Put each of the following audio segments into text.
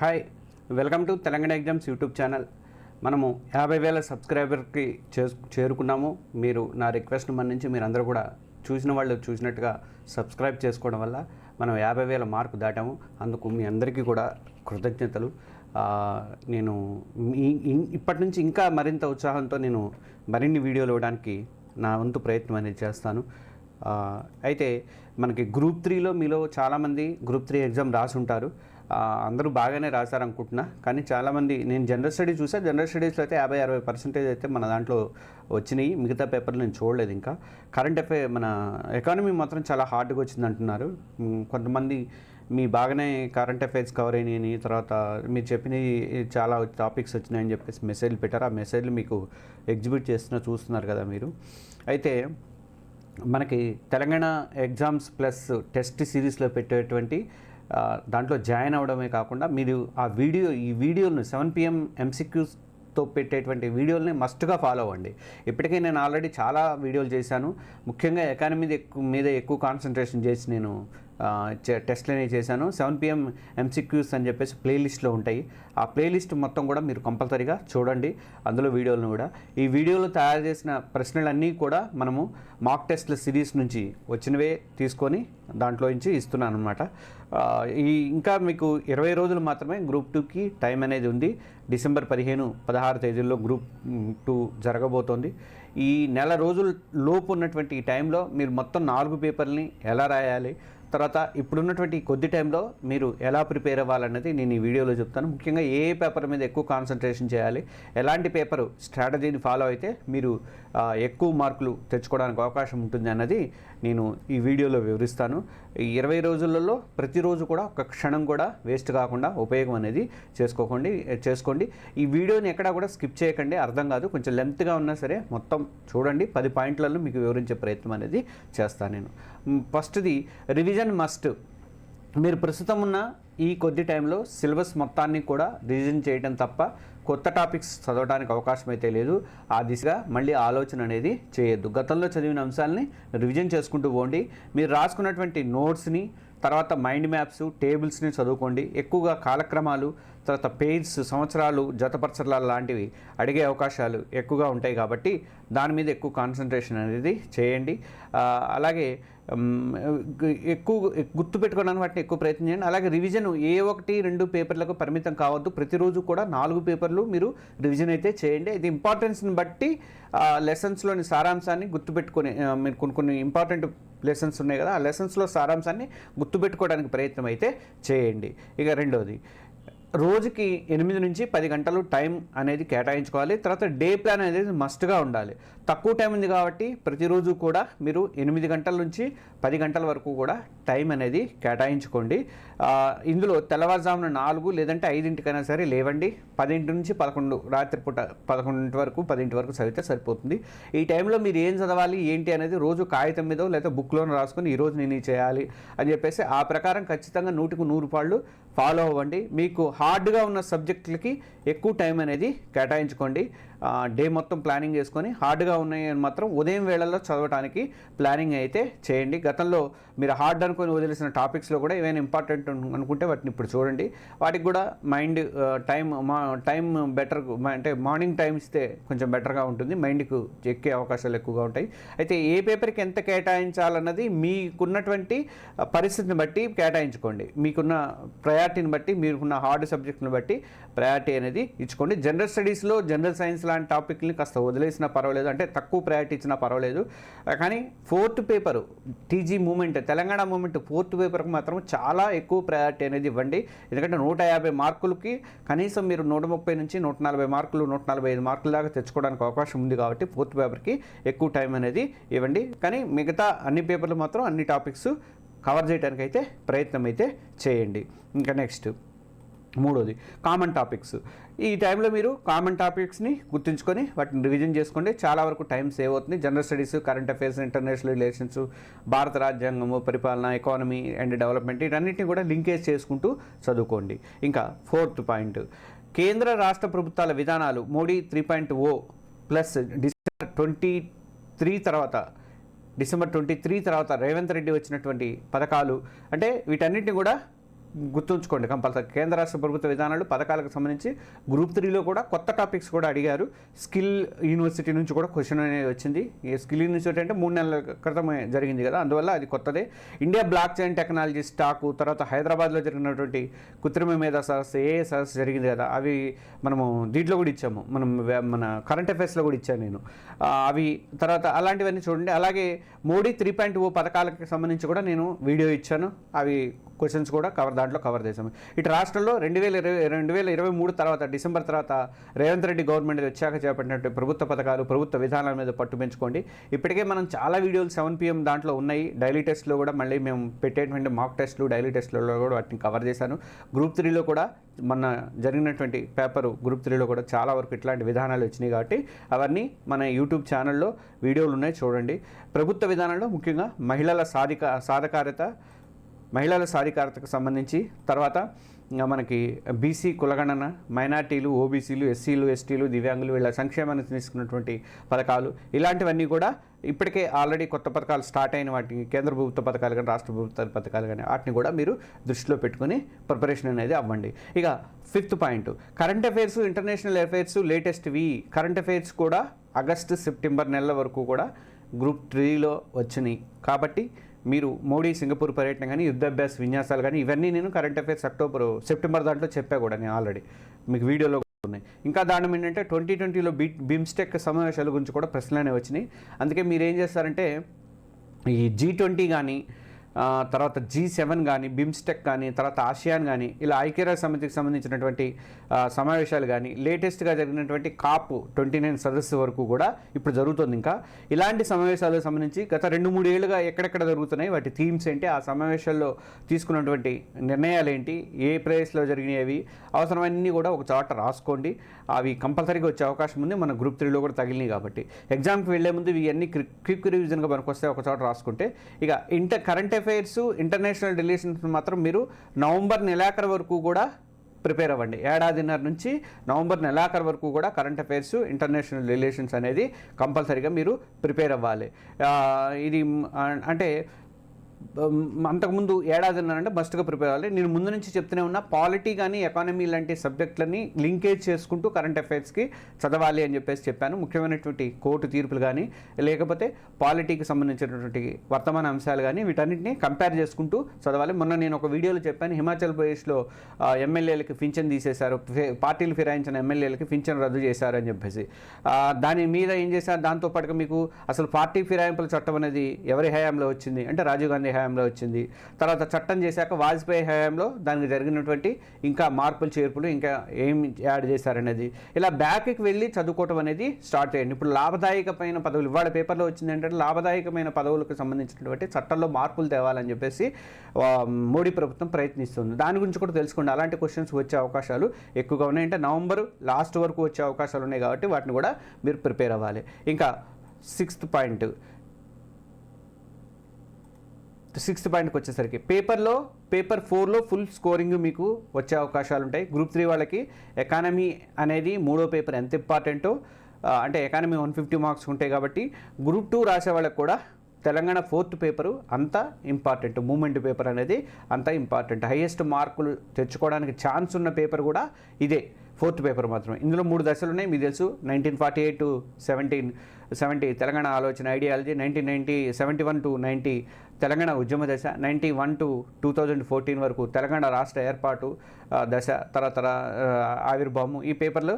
Hi welcome to Telangana exams YouTube channel. మనము యాభై వేల సబ్స్క్రైబర్కి చే చేరుకున్నాము. మీరు నా రిక్వెస్ట్ మన్నించి మీరందరూ కూడా చూసిన వాళ్ళు చూసినట్టుగా సబ్స్క్రైబ్ చేసుకోవడం వల్ల మనం యాభై వేల మార్కు దాటాము. అందుకు మీ అందరికీ కూడా కృతజ్ఞతలు. నేను ఇప్పటి నుంచి ఇంకా మరింత ఉత్సాహంతో నేను మరిన్ని వీడియోలు ఇవ్వడానికి నా వంతు ప్రయత్నం అనేది చేస్తాను. అయితే మనకి గ్రూప్ త్రీలో మీలో చాలామంది గ్రూప్ త్రీ ఎగ్జామ్ రాసి ఉంటారు అందరూ బాగానే రాశారు అనుకుంటున్నా కానీ చాలామంది నేను జనరల్ స్టడీస్ చూసా. జనరల్ స్టడీస్లో అయితే యాభై అరవై పర్సెంటేజ్ అయితే మన దాంట్లో వచ్చినాయి. మిగతా పేపర్లు నేను చూడలేదు ఇంకా. కరెంట్ అఫైర్ మన ఎకానమీ మాత్రం చాలా హార్డ్గా వచ్చింది అంటున్నారు. కొంతమంది మీ బాగానే కరెంట్ అఫైర్స్ కవర్ అయినాయని తర్వాత మీరు చెప్పినవి చాలా టాపిక్స్ వచ్చినాయని చెప్పేసి మెసేజ్లు పెట్టారు. ఆ మెసేజ్లు మీకు ఎగ్జిబిట్ చేస్తున్న చూస్తున్నారు కదా మీరు. అయితే మనకి తెలంగాణ ఎగ్జామ్స్ ప్లస్ టెస్ట్ సిరీస్లో పెట్టేటువంటి దాంట్లో జాయిన్ అవ్వడమే కాకుండా మీరు ఆ వీడియో ఈ వీడియోను సెవెన్ పిఎం ఎంసిక్యూస్తో పెట్టేటువంటి వీడియోలని మస్ట్గా ఫాలో అవ్వండి. ఇప్పటికే నేను ఆల్రెడీ చాలా వీడియోలు చేశాను. ముఖ్యంగా ఎకానమీ మీద ఎక్కువ మీద ఎక్కువ కాన్సన్ట్రేషన్ చేసి నేను టెస్ట్లనే చేశాను. సెవెన్ పిఎం ఎంసీక్యూస్ అని చెప్పేసి ప్లేలిస్ట్లో ఉంటాయి. ఆ ప్లేలిస్ట్ మొత్తం కూడా మీరు కంపల్సరీగా చూడండి. అందులో వీడియోలను కూడా. ఈ వీడియోలో తయారు చేసిన ప్రశ్నలన్నీ కూడా మనము మాక్ టెస్ట్ల సిరీస్ నుంచి వచ్చినవే తీసుకొని దాంట్లో నుంచి ఇస్తున్నాను అనమాట ఈ ఇంకా మీకు ఇరవై రోజులు మాత్రమే గ్రూప్ టూకి టైం అనేది ఉంది. డిసెంబర్ పదిహేను పదహారు తేదీల్లో గ్రూప్ టూ జరగబోతోంది. ఈ నెల రోజుల లోపు ఉన్నటువంటి ఈ టైంలో మీరు మొత్తం నాలుగు పేపర్ని ఎలా రాయాలి? తర్వాత ఇప్పుడున్నటువంటి కొద్ది టైంలో మీరు ఎలా ప్రిపేర్ అవ్వాలన్నది నేను ఈ వీడియోలో చెప్తాను. ముఖ్యంగా ఏ పేపర్ మీద ఎక్కువ కాన్సన్ట్రేషన్ చేయాలి ఎలాంటి పేపర్ స్ట్రాటజీని ఫాలో అయితే మీరు ఎక్కువ మార్కులు తెచ్చుకోవడానికి అవకాశం ఉంటుంది అన్నది నేను ఈ వీడియోలో వివరిస్తాను. ఈ ఇరవై రోజులలో ప్రతిరోజు కూడా ఒక క్షణం కూడా వేస్ట్ కాకుండా ఉపయోగం అనేది చేసుకోకండి చేసుకోండి. ఈ వీడియోని ఎక్కడా కూడా స్కిప్ చేయకండి అర్థం కాదు. కొంచెం లెంత్గా ఉన్నా సరే మొత్తం చూడండి. పది పాయింట్లలో మీకు వివరించే ప్రయత్నం అనేది చేస్తాను నేను. ఫస్ట్ది రివిజన్ మస్ట్ మీరు ప్రస్తుతం ఉన్న ఈ కొద్ది టైంలో సిలబస్ మొత్తాన్ని కూడా రివిజన్ చేయడం తప్ప కొత్త టాపిక్స్ చదవడానికి అవకాశం అయితే లేదు. ఆ దిశగా మళ్ళీ ఆలోచన అనేది చేయొద్దు. గతంలో చదివిన అంశాలని రివిజన్ చేసుకుంటూ పోండి. మీరు రాసుకున్నటువంటి నోట్స్ని తర్వాత మైండ్ మ్యాప్స్ టేబుల్స్ని చదువుకోండి. ఎక్కువగా కాలక్రమాలు తర్వాత పేజ్స్ సంవత్సరాలు జతపరచల లాంటివి అడిగే అవకాశాలు ఎక్కువగా ఉంటాయి కాబట్టి దాని మీద ఎక్కువ కాన్సన్ట్రేషన్ అనేది చేయండి. అలాగే ఎక్కువ గుర్తుపెట్టుకోవడానికి వాటిని ఎక్కువ ప్రయత్నం చేయండి. అలాగే రివిజన్ ఏ ఒకటి రెండు పేపర్లకు పరిమితం కావద్దు. ప్రతిరోజు కూడా నాలుగు పేపర్లు మీరు రివిజన్ అయితే చేయండి. ఇది ఇంపార్టెన్స్ని బట్టి లెసన్స్లోని సారాంశాన్ని గుర్తుపెట్టుకొని మీరు కొన్ని కొన్ని ఇంపార్టెంట్ లెసన్స్ ఉన్నాయి కదా ఆ లెసన్స్లో సారాంశాన్ని గుర్తుపెట్టుకోవడానికి ప్రయత్నం అయితే చేయండి. ఇక రెండోది రోజుకి ఎనిమిది నుంచి పది గంటలు టైం అనేది కేటాయించుకోవాలి. తర్వాత డే ప్లాన్ అనేది మస్ట్గా ఉండాలి. తక్కువ టైం ఉంది కాబట్టి ప్రతిరోజు కూడా మీరు ఎనిమిది గంటల నుంచి పది గంటల వరకు కూడా టైం అనేది కేటాయించుకోండి. ఇందులో తెల్లవారుజామున నాలుగు లేదంటే ఐదింటికైనా సరే లేవండి. పదింటి నుంచి పదకొండు రాత్రిపూట పదకొండింటి వరకు పదింటి వరకు చదివితే సరిపోతుంది. ఈ టైంలో మీరు ఏం చదవాలి ఏంటి అనేది రోజు కాగితం మీదో లేదా బుక్లోనో రాసుకొని ఈరోజు నేను ఇది చేయాలి అని చెప్పేసి ఆ ప్రకారం ఖచ్చితంగా నూటికి నూరు పాళ్ళు ఫాలో అవ్వండి. మీకు హార్డ్గా ఉన్న సబ్జెక్టులకి ఎక్కువ టైం అనేది కేటాయించుకోండి. డే మొత్తం ప్లానింగ్ చేసుకొని హార్డ్గా ఉన్నాయి అని మాత్రం ఉదయం వేళల్లో చదవడానికి ప్లానింగ్ అయితే చేయండి. గతంలో మీరు హార్డ్ అనుకొని వదిలేసిన టాపిక్స్లో కూడా ఏమైనా ఇంపార్టెంట్ అనుకుంటే వాటిని ఇప్పుడు చూడండి. వాటికి కూడా మైండ్ టైం మా టైం బెటర్ అంటే మార్నింగ్ టైం ఇస్తే కొంచెం బెటర్గా ఉంటుంది. మైండ్కు ఎక్కే అవకాశాలు ఎక్కువగా ఉంటాయి. అయితే ఏ పేపర్కి ఎంత కేటాయించాలన్నది మీకున్నటువంటి పరిస్థితిని బట్టి కేటాయించుకోండి. మీకున్న ప్రయారిటీని బట్టి మీకున్న హార్డ్ సబ్జెక్టుని బట్టి ప్రయారిటీ అనేది ఇచ్చుకోండి. జనరల్ స్టడీస్లో జనరల్ సైన్స్ లాంటి టాపిక్ని కాస్త వదిలేసినా పర్వాలేదు. అంటే తక్కువ ప్రయారిటీ ఇచ్చినా పర్వాలేదు. కానీ fourth paper TG movement Telangana movement fourth పేపర్కి మాత్రం చాలా ఎక్కువ ప్రయారిటీ అనేది ఇవ్వండి. ఎందుకంటే నూట యాభై మార్కులకి కనీసం మీరు నూట ముప్పై నుంచి నూట నలభై మార్కులు నూట నలభై ఐదు మార్కుల దాకా తెచ్చుకోవడానికి అవకాశం ఉంది కాబట్టి ఫోర్త్ పేపర్కి ఎక్కువ టైం అనేది ఇవ్వండి. కానీ మిగతా అన్ని పేపర్లు మాత్రం అన్ని టాపిక్స్ కవర్ చేయడానికి అయితే ప్రయత్నం అయితే చేయండి. ఇంకా నెక్స్ట్ మూడోది కామన్ టాపిక్స్ ఈ టైంలో మీరు కామన్ టాపిక్స్ని గుర్తుంచుకొని వాటిని రివిజన్ చేసుకోండి. చాలా వరకు టైం సేవ్ అవుతుంది. General studies current affairs international relations భారత రాజ్యాంగము పరిపాలన ఎకానమీ అండ్ డెవలప్మెంట్ వీటన్నిటిని కూడా లింకేజ్ చేసుకుంటూ చదువుకోండి. ఇంకా ఫోర్త్ పాయింట్ కేంద్ర రాష్ట్ర ప్రభుత్వాల విధానాలు Modi three point O plus December twenty three తర్వాత డిసెంబర్ ట్వంటీ త్రీ తర్వాత రేవంత్ రెడ్డి వచ్చినటువంటి పథకాలు అంటే వీటన్నిటిని కూడా గుర్తుంచుకోండి కంపల్సరీ. కేంద్ర రాష్ట్ర ప్రభుత్వ విధానాలు పథకాలకు సంబంధించి గ్రూప్ త్రీలో కూడా కొత్త టాపిక్స్ కూడా అడిగారు. స్కిల్ యూనివర్సిటీ నుంచి కూడా క్వశ్చన్ అనేది వచ్చింది. ఈ స్కిల్ యూనివర్సిటీ అంటే మూడు నెలల క్రితం జరిగింది కదా అందువల్ల అది కొత్తదే. India block chain technology stock తర్వాత హైదరాబాద్లో జరిగినటువంటి కృత్రిమ మేధా సరస్సు ఏ సరస్సు జరిగింది కదా అవి మనము దీంట్లో కూడా ఇచ్చాము. మనం మన కరెంట్ అఫైర్స్లో కూడా ఇచ్చాను నేను. అవి తర్వాత అలాంటివన్నీ చూడండి. అలాగే మోడీ త్రీ పాయింట్ ఓ పథకాలకు సంబంధించి కూడా నేను వీడియో ఇచ్చాను. అవి క్వశ్చన్స్ కూడా కవర్ దాంట్లో కవర్ చేసాము ఇటు రాష్ట్రంలో రెండు వేల ఇరవై రెండు వేల ఇరవై మూడు తర్వాత డిసెంబర్ తర్వాత రేవంత్ రెడ్డి గవర్నమెంట్ వచ్చాక చేపట్టినట్టు ప్రభుత్వ పథకాలు ప్రభుత్వ విధానాల మీద పట్టు పెంచుకోండి. ఇప్పటికే మనం చాలా వీడియోలు సెవెన్ పిఎం దాంట్లో ఉన్నాయి. డైలీ టెస్ట్లో కూడా మళ్ళీ మేము పెట్టేటువంటి మాక్ టెస్ట్లు డైలీ టెస్ట్లలో కూడా వాటిని కవర్ చేశాను. గ్రూప్ త్రీలో కూడా మొన్న జరిగినటువంటి పేపరు గ్రూప్ త్రీలో కూడా చాలా వరకు ఇట్లాంటి విధానాలు వచ్చినాయి కాబట్టి అవన్నీ మన యూట్యూబ్ ఛానల్లో వీడియోలు ఉన్నాయి చూడండి. ప్రభుత్వ విధానంలో ముఖ్యంగా మహిళల సాధిక సాధకారత మహిళల సాధికారతకు సంబంధించి తర్వాత మనకి బీసీ కులగణన మైనార్టీలు ఓబీసీలు ఎస్సీలు ఎస్టీలు దివ్యాంగులు వీళ్ళ సంక్షేమాన్ని తీసుకున్నటువంటి పథకాలు ఇలాంటివన్నీ కూడా ఇప్పటికే ఆల్రెడీ కొత్త పథకాలు స్టార్ట్ అయిన వాటిని కేంద్ర ప్రభుత్వ పథకాలు కానీ రాష్ట్ర ప్రభుత్వ పథకాలు కానీ వాటిని కూడా మీరు దృష్టిలో పెట్టుకుని ప్రిపరేషన్ అనేది అవ్వండి. ఇక fifth point current affairs international affairs లేటెస్ట్వి current affairs కూడా ఆగస్టు సెప్టెంబర్ నెలల వరకు కూడా గ్రూప్ త్రీలో వచ్చినాయి. కాబట్టి మీరు మోడీ సింగపూర్ పర్యటన కానీ యుద్ధాభ్యాస విన్యాసాలు కానీ ఇవన్నీ నేను కరెంట్ అఫైర్స్ అక్టోబర్ సెప్టెంబర్ దాంట్లో చెప్పా కూడా నేను ఆల్రెడీ మీకు వీడియోలో కూడా ఉన్నాయి. ఇంకా దాని ఏంటంటే ట్వంటీ ట్వంటీలో బీ బిమ్స్టెక్ సమావేశాల గురించి కూడా ప్రశ్నలనే వచ్చినాయి. అందుకే మీరు ఏం చేస్తారంటే ఈ జీ ట్వంటీ కానీ తర్వాత జీ సెవెన్ కానీ బిమ్స్టెక్ కానీ తర్వాత ఆసియాన్ కానీ ఇలా ఐక్యరాజ్య సమితికి సంబంధించినటువంటి సమావేశాలు కానీ లేటెస్ట్గా జరిగినటువంటి కాప్ ట్వంటీ నైన్ సదస్సు వరకు కూడా ఇప్పుడు జరుగుతుంది ఇంకా. ఇలాంటి సమావేశాలకు సంబంధించి గత రెండు మూడు ఏళ్ళుగా ఎక్కడెక్కడ జరుగుతున్నాయి వాటి థీమ్స్ ఏంటి ఆ సమావేశాల్లో తీసుకున్నటువంటి నిర్ణయాలు ఏంటి ఏ ప్లేస్లో జరిగినవి అవసరమన్నీ కూడా ఒక చోట రాసుకోండి. అవి కంపల్సరీగా వచ్చే అవకాశం ఉంది మన గ్రూప్ త్రీలో కూడా తగిలినాయి కాబట్టి. ఎగ్జామ్కి వెళ్ళే ముందు ఇవన్నీ క్విక్ రివిజన్గా మనకు వస్తే ఒక చోట రాసుకుంటే ఇక inter current affairs international relations మాత్రం మీరు నవంబర్ నెలాఖరు వరకు కూడా ప్రిపేర్ అవ్వండి. ఏడాదిన్నర నుంచి నవంబర్ నెలాఖరు వరకు కూడా కరెంట్ అఫైర్స్ ఇంటర్నేషనల్ రిలేషన్స్ అనేది కంపల్సరీగా మీరు ప్రిపేర్ అవ్వాలి. ఇది అంటే అంతకుముందు ఏడాదిన్నర అంటే మస్ట్గా ప్రిపేర్ అవ్వాలి. నేను ముందు నుంచి చెప్తూనే ఉన్నా పాలిటీ కానీ ఎకానమీ లాంటి సబ్జెక్టులని లింకేజ్ చేసుకుంటూ కరెంట్ అఫైర్స్కి చదవాలి అని చెప్పేసి చెప్పాను. ముఖ్యమైనటువంటి కోర్టు తీర్పులు కానీ లేకపోతే పాలిటీకి సంబంధించినటువంటి వర్తమాన అంశాలు కానీ వీటన్నిటిని కంపేర్ చేసుకుంటూ చదవాలి. మొన్న నేను ఒక వీడియోలో చెప్పాను హిమాచల్ ప్రదేశ్లో ఎమ్మెల్యేలకి పింఛన్ తీసేశారు పార్టీలు ఫిరాయించిన ఎమ్మెల్యేలకి ఫించన్ రద్దు చేశారు అని చెప్పేసి. దాని మీద ఏం చేశారు? దాంతోపాటుగా మీకు అసలు పార్టీ ఫిరాయింపుల చట్టం అనేది ఎవరి హయాంలో వచ్చింది? అంటే రాజీవ్ గాంధీ హయాంలో వచ్చింది. తర్వాత చట్టం చేశాక వాజ్పేయి హయాంలో దానికి జరిగినటువంటి ఇంకా మార్పులు చేర్పులు ఇంకా ఏం యాడ్ చేశారనేది. ఇలా బ్యాక్కి వెళ్ళి చదువుకోవటం అనేది స్టార్ట్ చేయండి. ఇప్పుడు లాభదాయకమైన పదవులు ఇవాళ పేపర్లో వచ్చింది ఏంటంటే లాభదాయకమైన పదవులకు సంబంధించినటువంటి చట్టంలో మార్పులు తేవాలని చెప్పేసి మోడీ ప్రభుత్వం ప్రయత్నిస్తుంది. దాని గురించి కూడా తెలుసుకోండి అలాంటి క్వశ్చన్స్ వచ్చే అవకాశాలు ఎక్కువగా ఉన్నాయి అంటే నవంబర్ లాస్ట్ వరకు వచ్చే అవకాశాలు ఉన్నాయి కాబట్టి వాటిని కూడా మీరు ప్రిపేర్ అవ్వాలి. ఇంకా సిక్స్త్ పాయింట్ సిక్స్త్ పాయింట్కి వచ్చేసరికి. పేపర్లో పేపర్ ఫోర్లో ఫుల్ స్కోరింగ్ మీకు వచ్చే అవకాశాలు ఉంటాయి. గ్రూప్ త్రీ వాళ్ళకి ఎకానమీ అనేది మూడో పేపర్ ఎంత ఇంపార్టెంటో అంటే ఎకానమీ వన్ ఫిఫ్టీ మార్క్స్ ఉంటాయి కాబట్టి గ్రూప్ టూ రాసే వాళ్ళకి కూడా తెలంగాణ ఫోర్త్ పేపరు అంత ఇంపార్టెంట్. మూమెంట్ పేపర్ అనేది అంత ఇంపార్టెంట్. హైయెస్ట్ మార్కులు తెచ్చుకోవడానికి ఛాన్స్ ఉన్న పేపర్ కూడా ఇదే. ఫోర్త్ పేపర్ మాత్రమే. ఇందులో మూడు దశలు ఉన్నాయి. మీకు తెలుసు nineteen forty eight to seventeen seventy Telangana ఆలోచన ideology nineteen ninety seventy one to ninety Telangana ఉద్యమ దశ ninety one to two thousand fourteen వరకు తెలంగాణ రాష్ట్ర ఏర్పాటు దశ తర్వాత ఆవిర్భావము ఈ పేపర్లు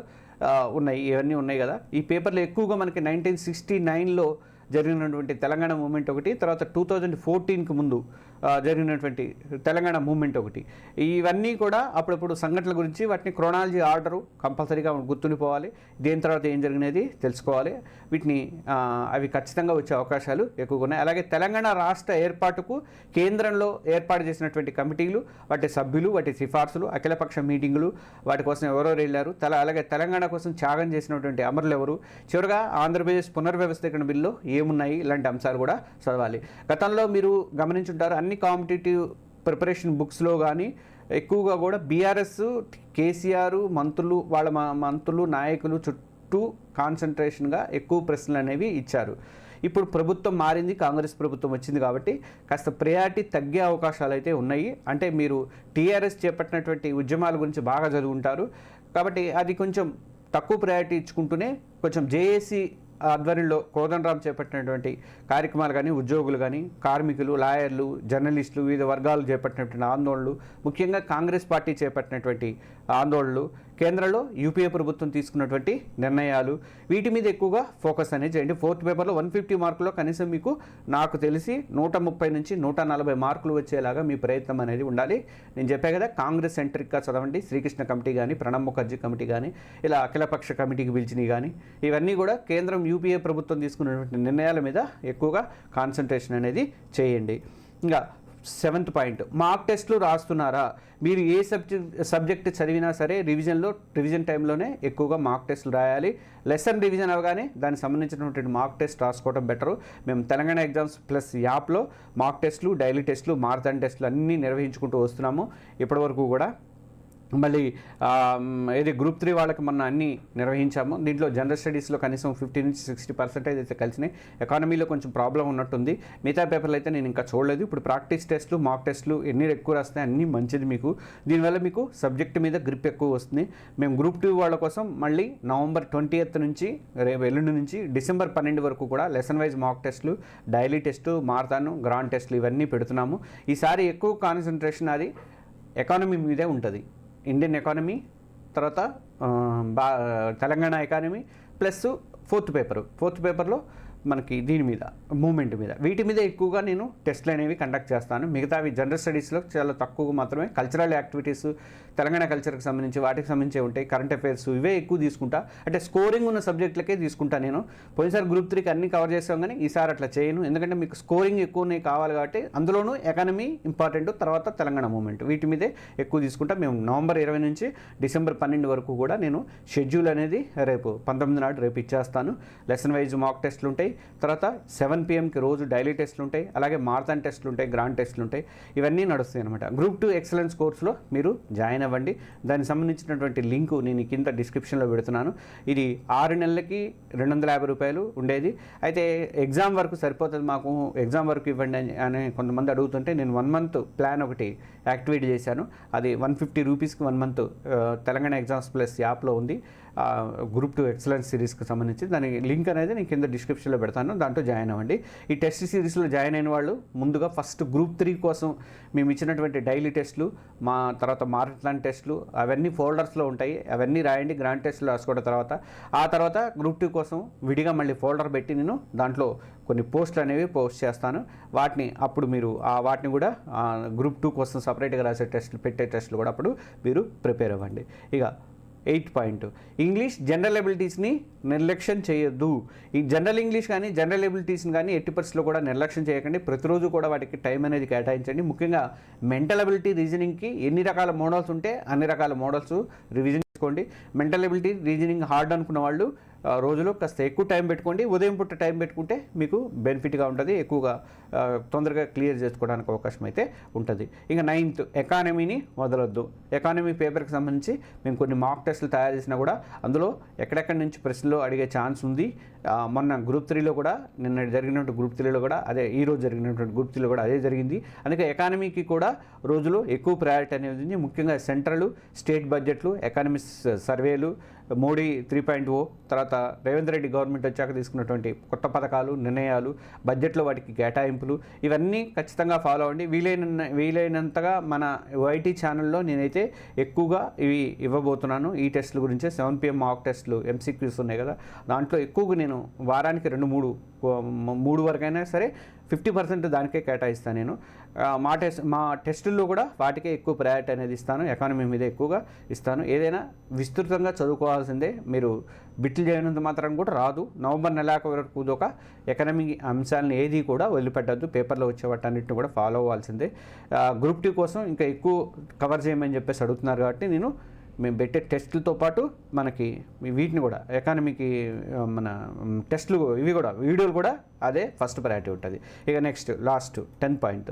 ఉన్నాయి. ఇవన్నీ ఉన్నాయి కదా. ఈ పేపర్లో ఎక్కువగా మనకి నైన్టీన్ సిక్స్టీ నైన్లో జరిగినటువంటి తెలంగాణ మూమెంట్ ఒకటి తర్వాత టూ థౌజండ్ ఫోర్టీన్కి ముందు జరిగినటువంటి తెలంగాణ మూమెంట్ ఒకటి. ఇవన్నీ కూడా అప్పుడప్పుడు సంఘటనల గురించి వాటిని క్రోనాలజీ ఆర్డరు కంపల్సరీగా గుర్తుండిపోవాలి. దేని తర్వాత ఏం జరిగినది తెలుసుకోవాలి. వీటిని అవి ఖచ్చితంగా వచ్చే అవకాశాలు ఎక్కువగా ఉన్నాయి. అలాగే తెలంగాణ రాష్ట్ర ఏర్పాటుకు కేంద్రంలో ఏర్పాటు చేసినటువంటి కమిటీలు వాటి సభ్యులు వాటి సిఫార్సులు అఖిలపక్ష మీటింగులు వాటి కోసం ఎవరెవరు వెళ్ళారు తల అలాగే తెలంగాణ కోసం త్యాగం చేసినటువంటి అమరులు ఎవరు చివరగా ఆంధ్రప్రదేశ్ పునర్వ్యవస్థీకరణ బిల్లు ఏమున్నాయి ఇలాంటి అంశాలు కూడా చదవాలి. గతంలో మీరు గమనించుంటారు అన్ని కాంపిటేటివ్ ప్రిపరేషన్ బుక్స్లో కానీ ఎక్కువగా కూడా బీఆర్ఎస్ కేసీఆర్ మంత్రులు వాళ్ళ మంత్రులు నాయకులు చుట్టూ కాన్సన్ట్రేషన్గా ఎక్కువ ప్రశ్నలు అనేవి ఇచ్చారు. ఇప్పుడు ప్రభుత్వం మారింది కాంగ్రెస్ ప్రభుత్వం వచ్చింది కాబట్టి కాస్త ప్రయారిటీ తగ్గే అవకాశాలు అయితే ఉన్నాయి. అంటే మీరు టీఆర్ఎస్ చేపట్టినటువంటి ఉద్యమాల గురించి బాగా చదువుకుంటారు కాబట్టి అది కొంచెం తక్కువ ప్రయారిటీ ఇచ్చుకుంటూనే కొంచెం జేఏసీ ఆధ్వర్యంలో కోదండరాం చేపట్టినటువంటి కార్యక్రమాలు కానీ ఉద్యోగులు కానీ కార్మికులు లాయర్లు జర్నలిస్టులు వివిధ వర్గాలు చేపట్టినటువంటి ఆందోళనలు ముఖ్యంగా కాంగ్రెస్ పార్టీ చేపట్టినటువంటి ఆందోళనలు కేంద్రంలో యూపీఏ ప్రభుత్వం తీసుకున్నటువంటి నిర్ణయాలు. వీటి మీద ఎక్కువగా ఫోకస్ అనేది చేయండి. ఫోర్త్ పేపర్లో వన్ ఫిఫ్టీ మార్కులో కనీసం మీకు నాకు తెలిసి నూట ముప్పై నుంచి నూట నలభై మార్కులు వచ్చేలాగా మీ ప్రయత్నం అనేది ఉండాలి. నేను చెప్పా కదా కాంగ్రెస్ సెంట్రిక్గా చదవండి. శ్రీకృష్ణ కమిటీ కానీ ప్రణబ్ ముఖర్జీ కమిటీ కానీ ఇలా అఖిలపక్ష కమిటీకి పిలిచినవి కానీ ఇవన్నీ కూడా కేంద్రం యూపీఏ ప్రభుత్వం తీసుకున్నటువంటి నిర్ణయాల మీద ఎక్కువగా కాన్సన్ట్రేషన్ అనేది చేయండి. ఇంకా సెవెంత్ పాయింట్. మార్క్ టెస్ట్లు రాస్తున్నారా? మీరు ఏ సబ్జెక్ట్ సబ్జెక్ట్ చదివినా సరే రివిజన్లో రివిజన్ టైంలోనే ఎక్కువగా మార్క్ టెస్ట్లు రాయాలి. లెసన్ రివిజన్ అవగానే దానికి సంబంధించినటువంటి మార్క్ టెస్ట్ రాసుకోవడం బెటరు. మేము తెలంగాణ ఎగ్జామ్స్ ప్లస్ యాప్లో మార్క్ టెస్ట్లు డైలీ టెస్ట్లు మారథాన్ టెస్ట్లు అన్నీ నిర్వహించుకుంటూ వస్తున్నాము. ఇప్పటివరకు కూడా మళ్ళీ ఏది గ్రూప్ త్రీ వాళ్ళకి మొన్న అన్ని నిర్వహించాము. దీంట్లో జనరల్ స్టడీస్లో కనీసం ఫిఫ్టీ నుంచి సిక్స్టీ పర్సెంటేజ్ అయితే కలిసినాయి. ఎకానమీలో కొంచెం ప్రాబ్లం ఉన్నట్టుంది. మిగతా పేపర్లు అయితే నేను ఇంకా చూడలేదు. ఇప్పుడు ప్రాక్టీస్ టెస్ట్లు మాక్ టెస్ట్లు ఎన్ని ఎక్కువ రాస్తాయి అన్నీ మంచిది మీకు. దీనివల్ల మీకు సబ్జెక్ట్ మీద గ్రిప్ ఎక్కువ వస్తుంది. మేము గ్రూప్ టూ వాళ్ళ కోసం మళ్ళీ నవంబర్ ట్వంటీ నుంచి రేపు ఎల్లుండి నుంచి డిసెంబర్ పన్నెండు వరకు కూడా లెసన్ వైజ్ మాక్ టెస్ట్లు డైలీ టెస్టు మారతాను గ్రాండ్ టెస్ట్లు ఇవన్నీ పెడుతున్నాము. ఈసారి ఎక్కువ కాన్సన్ట్రేషన్ అది ఎకానమీ మీదే ఉంటుంది. ఇండియన్ ఎకానమీ తర్వాత బా Telangana economy plus fourth paper fourth పేపర్లో మనకి దీని మీద మూమెంట్ మీద. వీటి మీద ఎక్కువగా నేను టెస్ట్లు అనేవి కండక్ట్ చేస్తాను. మిగతావి జనరల్ స్టడీస్లో చాలా తక్కువ మాత్రమే. కల్చరల్ యాక్టివిటీస్ తెలంగాణ కల్చర్కి సంబంధించి వాటికి సంబంధించి ఉంటాయి కరెంట్ అఫైర్స్ ఇవే ఎక్కువ తీసుకుంటా. అంటే స్కోరింగ్ ఉన్న సబ్జెక్టులకే తీసుకుంటా నేను. పోయినసారి గ్రూప్ త్రీకి అన్ని కవర్ చేసాం కానీ ఈసారి అట్లా చేయను. ఎందుకంటే మీకు స్కోరింగ్ ఎక్కువ కావాలి కాబట్టి అందులోనూ ఎకానమీ ఇంపార్టెంట్ తర్వాత తెలంగాణ మూమెంట్ వీటి మీదే ఎక్కువ తీసుకుంటా. మేము నవంబర్ ఇరవై నుంచి డిసెంబర్ పన్నెండు వరకు కూడా నేను షెడ్యూల్ అనేది రేపు పంతొమ్మిది నాడు రేపు ఇచ్చేస్తాను. లెసన్ వైజ్ మాక్ టెస్ట్లు ఉంటాయి. తర్వాత సెవెన్ పిఎంకి రోజు డైలీ టెస్ట్లు ఉంటాయి అలాగే మారథాన్ టెస్ట్లు ఉంటాయి గ్రాండ్ టెస్ట్లు ఉంటాయి ఇవన్నీ నడుస్తాయి అనమాట గ్రూప్ టూ ఎక్సలెన్స్ కోర్సులో మీరు జాయిన్ అవ్వండి. దానికి సంబంధించినటువంటి లింకు నేను కింద డిస్క్రిప్షన్లో పెడుతున్నాను. ఇది ఆరు నెలలకి రెండు వందల యాభై రూపాయలు ఉండేది. అయితే ఎగ్జామ్ వరకు సరిపోతుంది మాకు ఎగ్జామ్ వరకు ఇవ్వండి అని కొంతమంది అడుగుతుంటే నేను వన్ మంత్ ప్లాన్ ఒకటి యాక్టివేట్ చేశాను. అది వన్ ఫిఫ్టీ రూపీస్కి one month Telangana exams plus యాప్లో ఉంది. గ్రూప్ టూ ఎక్సలెన్స్ సిరీస్కి సంబంధించి దాని లింక్ అనేది నేను కింద డిస్క్రిప్షన్లో పెడతాను. దాంట్లో జాయిన్ అవ్వండి. ఈ టెస్ట్ సిరీస్లో జాయిన్ అయిన వాళ్ళు ముందుగా ఫస్ట్ గ్రూప్ త్రీ కోసం మేము ఇచ్చినటువంటి డైలీ టెస్ట్లు మా తర్వాత మారథాన్ టెస్ట్లు అవన్నీ ఫోల్డర్స్లో ఉంటాయి. అవన్నీ రాయండి గ్రాండ్ టెస్ట్లు రాసుకోవడం తర్వాత ఆ తర్వాత గ్రూప్ టూ కోసం విడిగా మళ్ళీ ఫోల్డర్ పెట్టి నేను దాంట్లో కొన్ని పోస్టులు అనేవి పోస్ట్ చేస్తాను. వాటిని అప్పుడు మీరు ఆ వాటిని కూడా గ్రూప్ టూ కోసం సపరేట్గా రాసే టెస్టులు పెట్టే టెస్టులు కూడా అప్పుడు మీరు ప్రిపేర్ అవ్వండి. ఇక ఎయిత్ పాయింట్. ఇంగ్లీష్ జనరల్ ఎబిలిటీస్ని నిర్లక్ష్యం చేయొద్దు. ఈ జనరల్ ఇంగ్లీష్ కానీ జనరల్ ఎబిలిటీస్ని కానీ ఎట్టి పరిస్థితుల్లో కూడా నిర్లక్ష్యం చేయకండి. ప్రతిరోజు కూడా వాటికి టైం అనేది కేటాయించండి. ముఖ్యంగా మెంటల్ అబిలిటీ రీజనింగ్కి ఎన్ని రకాల మోడల్స్ ఉంటే అన్ని రకాల మోడల్స్ రివిజన్ చేసుకోండి. మెంటల్ ఎబిలిటీ రీజనింగ్ హార్డ్ అనుకున్న వాళ్ళు రోజులో కాస్త ఎక్కువ టైం పెట్టుకోండి. ఉదయం పుట్ట టైం పెట్టుకుంటే మీకు బెనిఫిట్గా ఉంటుంది. ఎక్కువగా తొందరగా క్లియర్ చేసుకోవడానికి అవకాశం అయితే ఉంటుంది. ఇంకా నైన్త్ ఎకానమీని వదలొద్దు. ఎకానమీ పేపర్కి సంబంధించి మేము కొన్ని మాక్ టెస్టులు తయారు చేసినా కూడా అందులో ఎక్కడెక్కడి నుంచి ప్రశ్నలు అడిగే ఛాన్స్ ఉంది మొన్న గ్రూప్ త్రీలో కూడా నిన్న జరిగినటువంటి గ్రూప్ త్రీలో కూడా అదే ఈ రోజు జరిగినటువంటి గ్రూప్ త్రీలో కూడా అదే జరిగింది. అందుకే ఎకానమీకి కూడా రోజులో ఎక్కువ ప్రయారిటీ అనేది ఉంది. ముఖ్యంగా సెంట్రల్ స్టేట్ బడ్జెట్లు ఎకానమిక్స్ సర్వేలు మోడీ త్రీ పాయింట్ ఓ తర్వాత రేవంత్ రెడ్డి గవర్నమెంట్ వచ్చాక తీసుకున్నటువంటి కొత్త పథకాలు నిర్ణయాలు బడ్జెట్లో వాటికి కేటాయింపులు ఇవన్నీ ఖచ్చితంగా ఫాలో అవ్వండి. వీలైన వీలైనంతగా మన వైటీ ఛానల్లో నేనైతే ఎక్కువగా ఇవి ఇవ్వబోతున్నాను. ఈ టెస్టుల గురించే సెవెన్ పిఎం మాక్ టెస్టులు ఎంసీక్యూస్ ఉన్నాయి కదా దాంట్లో ఎక్కువగా నేను వారానికి రెండు మూడు మూడు వరకైనా సరే ఫిఫ్టీ పర్సెంట్ దానికే కేటాయిస్తాను నేను. మా టెస్ట్ మా టెస్టుల్లో కూడా వాటికే ఎక్కువ ప్రయారిటీ అనేది ఇస్తాను. ఎకానమీ మీద ఎక్కువగా ఇస్తాను. ఏదైనా విస్తృతంగా చదువుకోవాల్సిందే. మీరు బిట్లు చేయనంత మాత్రం కూడా రాదు. నవంబర్ నెలాఖ వరకు ఒక ఎకనమీ అంశాలను ఏది కూడా వదిలిపెట్టద్దు. పేపర్లో వచ్చే వాటన్నిటిని కూడా ఫాలో అవ్వాల్సిందే. గ్రూప్ టీ కోసం ఇంకా ఎక్కువ కవర్ చేయమని చెప్పేసి అడుగుతున్నారు కాబట్టి నేను మేము పెట్టే టెస్టులతో పాటు మనకి వీటిని కూడా ఎకానమీకి మన టెస్టులు ఇవి కూడా వీడియోలు కూడా అదే ఫస్ట్ ప్రయారిటీ ఉంటుంది. ఇక next last ten point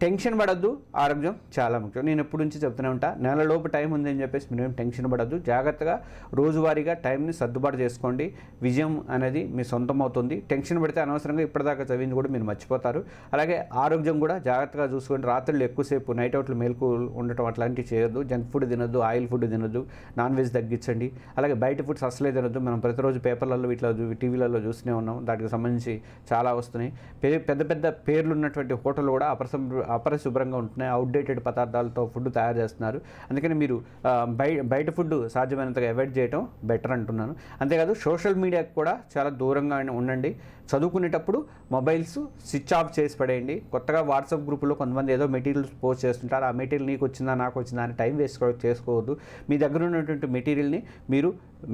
tension పడద్దు ఆరోగ్యం చాలా ముఖ్యం. నేను ఎప్పటి నుంచి చెప్తూనే ఉంటా నెలలోపు టైం ఉందని చెప్పేసి మీరు టెన్షన్ పడద్దు. జాగ్రత్తగా రోజువారీగా టైంని సర్దుబాటు చేసుకోండి. విజయం అనేది మీ సొంతం అవుతుంది. టెన్షన్ పడితే అనవసరంగా ఇప్పటిదాకా చదివింది కూడా మీరు మర్చిపోతారు. అలాగే ఆరోగ్యం కూడా జాగ్రత్తగా చూసుకోండి. రాత్రులు ఎక్కువసేపు నైట్ అవుట్లు మేల్కు ఉండటం అట్లాంటివి చేయొద్దు. జంక్ ఫుడ్ తినొద్దు ఆయిల్ ఫుడ్ తినొద్దు నాన్ వెజ్ తగ్గించండి. అలాగే బయట ఫుడ్స్ అసలే తినొద్దు. మనం ప్రతిరోజు పేపర్లలో వీటిలో టీవీలలో చూస్తూనే ఉన్నాం. దానికి సంబంధించి చాలా వస్తున్నాయి. పెద్ద పెద్ద పేర్లు ఉన్నటువంటి హోటల్ కూడా అపరిశుభ్ర అపరిశుభ్రంగా ఉంటున్నాయి. అవుట్డేటెడ్ పదార్థాలతో ఫుడ్ తయారు చేస్తున్నారు. అందుకని మీరు ఆ, బయ బయట ఫుడ్ సాధ్యమైనంతగా అవాయిడ్ చేయడం బెటర్ అంటున్నాను. అంతేకాదు సోషల్ మీడియాకు కూడా చాలా దూరంగా ఉండండి. చదువుకునేటప్పుడు మొబైల్స్ స్విచ్ ఆఫ్ చేసి పడేయండి. కొత్తగా వాట్సాప్ గ్రూపులో కొంతమంది ఏదో మెటీరియల్స్ పోస్ట్ చేస్తుంటారు. ఆ మెటీరియల్ నీకు వచ్చిందా నాకు వచ్చిందా అని టైం వేస్ట్ చేసుకోవద్దు. మీ దగ్గర ఉన్నటువంటి మెటీరియల్ని మీరు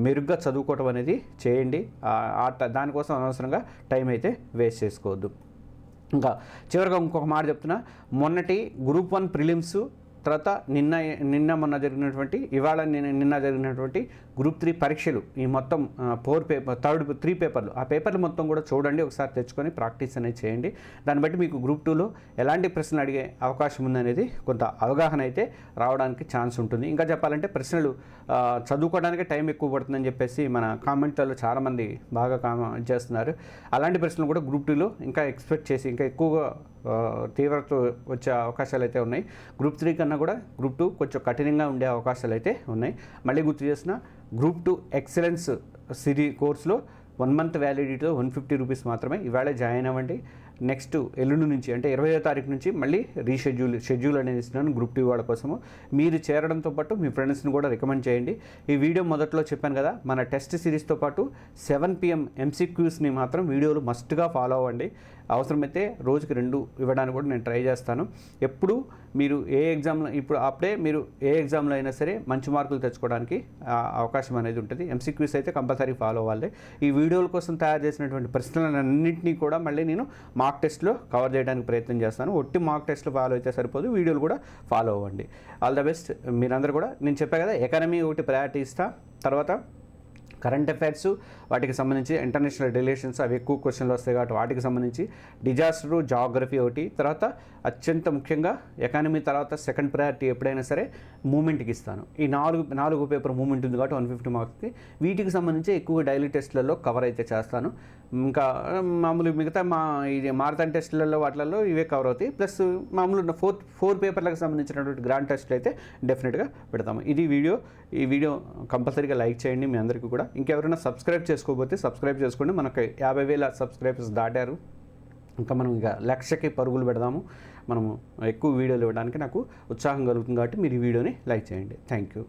మెరుగ్గా చదువుకోవటం అనేది చేయండి. దానికోసం అనవసరంగా టైం అయితే వేస్ట్ చేసుకోవద్దు. ఇంకా చివరిగా ఇంకొక మాట చెప్తున్నా. మొన్నటి గ్రూప్ వన్ ప్రిలిమ్స్ తర్వాత నిన్న నిన్న మొన్న జరిగినటువంటి ఇవాళ నిన్న నిన్న జరిగినటువంటి గ్రూప్ త్రీ పరీక్షలు ఈ మొత్తం ఫోర్ పేపర్ థర్డ్ త్రీ పేపర్లు. ఆ పేపర్లు మొత్తం కూడా చూడండి ఒకసారి తెచ్చుకొని ప్రాక్టీస్ అనేది చేయండి. దాన్ని బట్టి మీకు గ్రూప్ టూలో ఎలాంటి ప్రశ్నలు అడిగే అవకాశం ఉందనేది కొంత అవగాహన అయితే రావడానికి ఛాన్స్ ఉంటుంది. ఇంకా చెప్పాలంటే ప్రశ్నలు చదువుకోవడానికి టైం ఎక్కువ పడుతుందని చెప్పేసి మన కామెంట్లలో చాలామంది బాగా కామెంట్ చేస్తున్నారు. అలాంటి ప్రశ్నలు కూడా గ్రూప్ టూలో ఇంకా ఎక్స్పెక్ట్ చేసి ఇంకా ఎక్కువగా తీవ్రత వచ్చే అవకాశాలు అయితే ఉన్నాయి. గ్రూప్ త్రీ కన్నా కూడా గ్రూప్ టూ కొంచెం కఠినంగా ఉండే అవకాశాలు అయితే ఉన్నాయి. మళ్ళీ గుర్తు చేసిన గ్రూప్ టూ ఎక్సలెన్స్ సిరీ కోర్సులో వన్ మంత్ వ్యాలిడిటీతో వన్ ఫిఫ్టీ రూపీస్ మాత్రమే ఇవాళ జాయిన్ అవ్వండి. నెక్స్ట్ ఎల్లుండి నుంచి అంటే ఇరవయో తారీఖు నుంచి మళ్ళీ రీషెడ్యూల్ షెడ్యూల్ అనేది ఇస్తున్నాను గ్రూప్ టూ వాళ్ళ కోసము. మీరు చేరడంతో పాటు మీ ఫ్రెండ్స్ని కూడా రికమెండ్ చేయండి. ఈ వీడియో మొదట్లో చెప్పాను కదా మన టెస్ట్ సిరీస్తో పాటు సెవెన్ పిఎం ఎంసీక్యూస్ని మాత్రం వీడియోలు మస్ట్గా ఫాలో అవ్వండి. అవసరమైతే రోజుకి రెండు ఇవ్వడానికి కూడా నేను ట్రై చేస్తాను. ఎప్పుడు మీరు ఏ ఎగ్జామ్లో ఇప్పుడు అప్పుడే మీరు ఏ ఎగ్జామ్లో అయినా సరే మంచి మార్కులు తెచ్చుకోవడానికి అవకాశం అనేది ఉంటుంది. ఎంసీక్యూస్ అయితే కంపల్సరీ ఫాలో అవ్వాలి. ఈ వీడియోల కోసం తయారు చేసినటువంటి ప్రశ్నలన్నింటినీ కూడా మళ్ళీ నేను మార్క్ టెస్ట్లో కవర్ చేయడానికి ప్రయత్నం చేస్తాను. ఒట్టి మార్క్ టెస్ట్లో ఫాలో అయితే సరిపోదు. వీడియోలు కూడా ఫాలో అవ్వండి. All the best. మీరందరూ కూడా నేను చెప్పా కదా ఎకానమీ ఒకటి ప్రయారిటీ ఇస్తా. తర్వాత కరెంట్ అఫైర్స్ వాటికి సంబంధించి ఇంటర్నేషనల్ రిలేషన్స్ అవి ఎక్కువ క్వశ్చన్లు వస్తాయి కాబట్టి వాటికి సంబంధించి డిజాస్టర్ జాగ్రఫీ ఒకటి తర్వాత అత్యంత ముఖ్యంగా ఎకానమీ తర్వాత సెకండ్ ప్రయారిటీ ఎప్పుడైనా సరే మూమెంట్కి ఇస్తాను. ఈ నాలుగు నాలుగు పేపర్ మూమెంట్ ఉంది కాబట్టి వన్ ఫిఫ్టీ మార్క్స్కి వీటికి సంబంధించి ఎక్కువ డైలీ టెస్ట్లలో కవర్ అయితే చేస్తాను. ఇంకా మామూలు మిగతా మా ఇది మారథాన్ టెస్ట్లలో వాటిలలో ఇవే కవర్ అవుతాయి. ప్లస్ మామూలు ఫోర్ ఫోర్ పేపర్లకు సంబంధించినటువంటి గ్రాండ్ టెస్ట్లు అయితే డెఫినెట్గా పెడతాము. ఇది వీడియో ఈ వీడియో కంపల్సరీగా లైక్ చేయండి మీ అందరికీ కూడా. ఇంకెవరైనా సబ్స్క్రైబ్ చేసుకోకపోతే సబ్స్క్రైబ్ చేసుకోండి. మనకు యాభై వేల సబ్స్క్రైబర్స్ దాటారు. ఇంకా మనం ఇక లక్షకి పరుగులు పెడదాము. మనము ఎక్కువ వీడియోలు ఇవ్వడానికి నాకు ఉత్సాహం కలుగుతుంది కాబట్టి మీరు ఈ వీడియోని లైక్ చేయండి. Thank you.